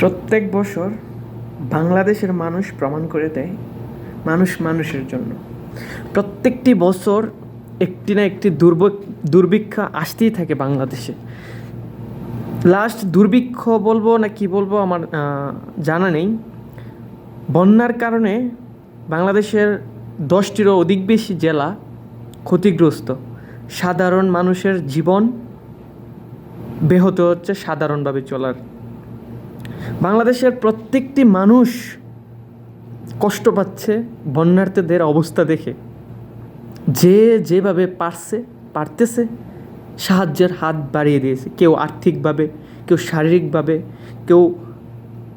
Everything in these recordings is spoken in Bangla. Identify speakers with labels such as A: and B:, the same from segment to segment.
A: প্রত্যেক বছর বাংলাদেশের মানুষ প্রমাণ করে দেয় মানুষ মানুষের জন্য। প্রত্যেকটি বছর একটি না একটি দুর্ব, দুর্ভিক্ষ আসতেই থাকে বাংলাদেশে। লাস্ট দুর্ভিক্ষ বলব না কি বলব আমার জানা নেই। বন্যার কারণে বাংলাদেশের দশটিরও অধিক বেশি জেলা ক্ষতিগ্রস্ত। সাধারণ মানুষের জীবন ব্যাহত হচ্ছে সাধারণভাবে চলার বাংলাদেশের প্রত্যেকটি মানুষ কষ্ট পাচ্ছে বন্যার্থীদের অবস্থা দেখে। যে যেভাবে পারছে পারতেছে সাহায্যের হাত বাড়িয়ে দিয়েছে। কেউ আর্থিকভাবে কেউ শারীরিকভাবে কেউ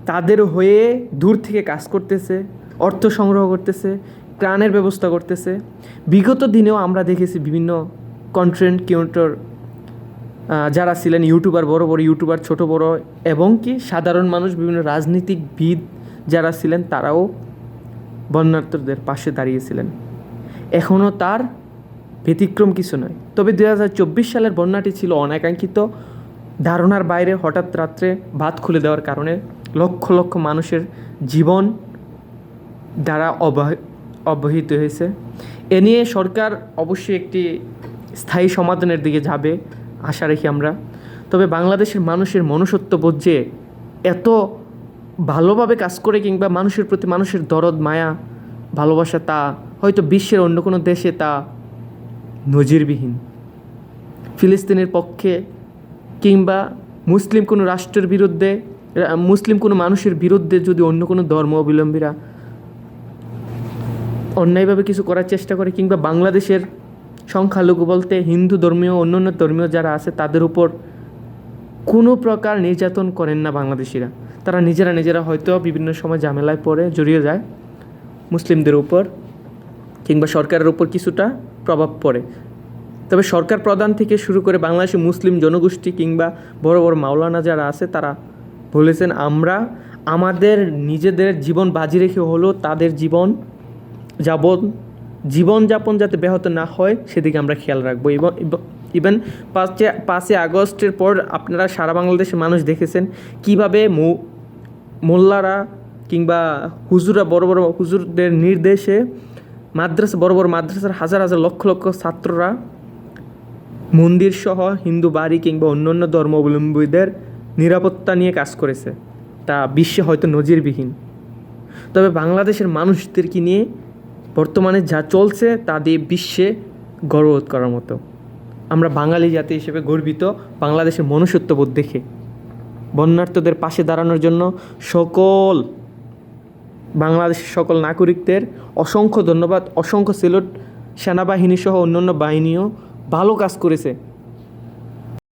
A: তাদের হয়ে দূর থেকে কাজ করতেছে অর্থ সংগ্রহ করতেছে ত্রাণের ব্যবস্থা করতেছে। বিগত দিনেও আমরা দেখেছি বিভিন্ন কন্টেন্ট ক্রিয়েটর আহ, যারা ছিলেন ইউটিউবার, বড় বড় ইউটিউবার, ছোট বড়, এবং কি সাধারণ মানুষ, বিভিন্ন রাজনীতিকবিদ যারা ছিলেন, তারাও বন্যার্থদের পাশে দাঁড়িয়েছিলেন এখনও তার ব্যতিক্রম কিছু নয়। তবে দু হাজার চব্বিশ সালের বন্যাটি ছিল অনাকাঙ্ক্ষিত। ধারণার বাইরে হঠাৎ রাত্রে বাঁধ খুলে দেওয়ার কারণে লক্ষ লক্ষ মানুষের জীবন দ্বারা অবহ- অবহিত হয়েছে। এ নিয়ে সরকার অবশ্যই একটি স্থায়ী সমাধানের দিকে যাবে। আশা রাখি আমরা। তবে বাংলাদেশের মানুষের মনুষ্যত্ববোধ যে এত ভালোভাবে কাজ করে কিংবা মানুষের প্রতি মানুষের দরদ, মায়া, ভালোবাসা, তা হয়তো বিশ্বের অন্য কোনো দেশে তা নজিরবিহীন। ফিলিস্তিনের পক্ষে কিংবা মুসলিম কোনো রাষ্ট্রের বিরুদ্ধে মুসলিম কোনো মানুষের বিরুদ্ধে যদি অন্য কোনো ধর্ম অবলম্বীরা অন্যায়ভাবে কিছু করার চেষ্টা করে কিংবা বাংলাদেশের সংখ্যালঘু বলতে হিন্দু ধর্মীয়, অন্যান্য ধর্মীয় যারা আছে, তাদের উপর কোনো প্রকার নির্যাতন করেন না বাংলাদেশিরা। তারা নিজেরা নিজেরা হয়তো বিভিন্ন সময় ঝামেলায় পড়ে, জড়িয়ে যায়, মুসলিমদের উপর কিংবা সরকারের উপর কিছুটা প্রভাব পড়ে। তবে সরকার প্রধান থেকে শুরু করে বাংলাদেশের মুসলিম জনগোষ্ঠী কিংবা বড় বড় মাওলানা যারা আছে, তারা বলেছেন, আমরা আমাদের নিজেদের জীবন বাজি রেখে হলেও তাদের জীবন যাবন জীবনযাপন যাতে ব্যাহত না হয়, সেদিকে আমরা খেয়াল রাখব। এবং ইভেন পাঁচে পাঁচই আগস্টের পর আপনারা সারা বাংলাদেশের মানুষ দেখেছেন কীভাবে মোল্লারা কিংবা হুজুরা বড় বড় হুজুরদের নির্দেশে মাদ্রাসা, বড় বড় মাদ্রাসার হাজার হাজার লক্ষ লক্ষ ছাত্ররা মন্দির সহ হিন্দু বাড়ি কিংবা অন্যান্য ধর্মাবলম্বীদের নিরাপত্তা নিয়ে কাজ করেছে। তা বিশ্বে হয়তো নজিরবিহীন। তবে বাংলাদেশের মানুষদেরকে নিয়ে বর্তমানে যা চলছে তা দিয়ে বিশ্বে গর্ববোধ করার মতো। আমরা বাঙালি জাতি হিসেবে গর্বিত বাংলাদেশের মনুষ্যত্ববোধ দেখে। বন্যার্থদের পাশে দাঁড়ানোর জন্য সকল বাংলাদেশের সকল নাগরিকদের অসংখ্য ধন্যবাদ, অসংখ্য সেলুট সেনাবাহিনী সহ অন্যান্য বাহিনীও ভালো কাজ করেছে।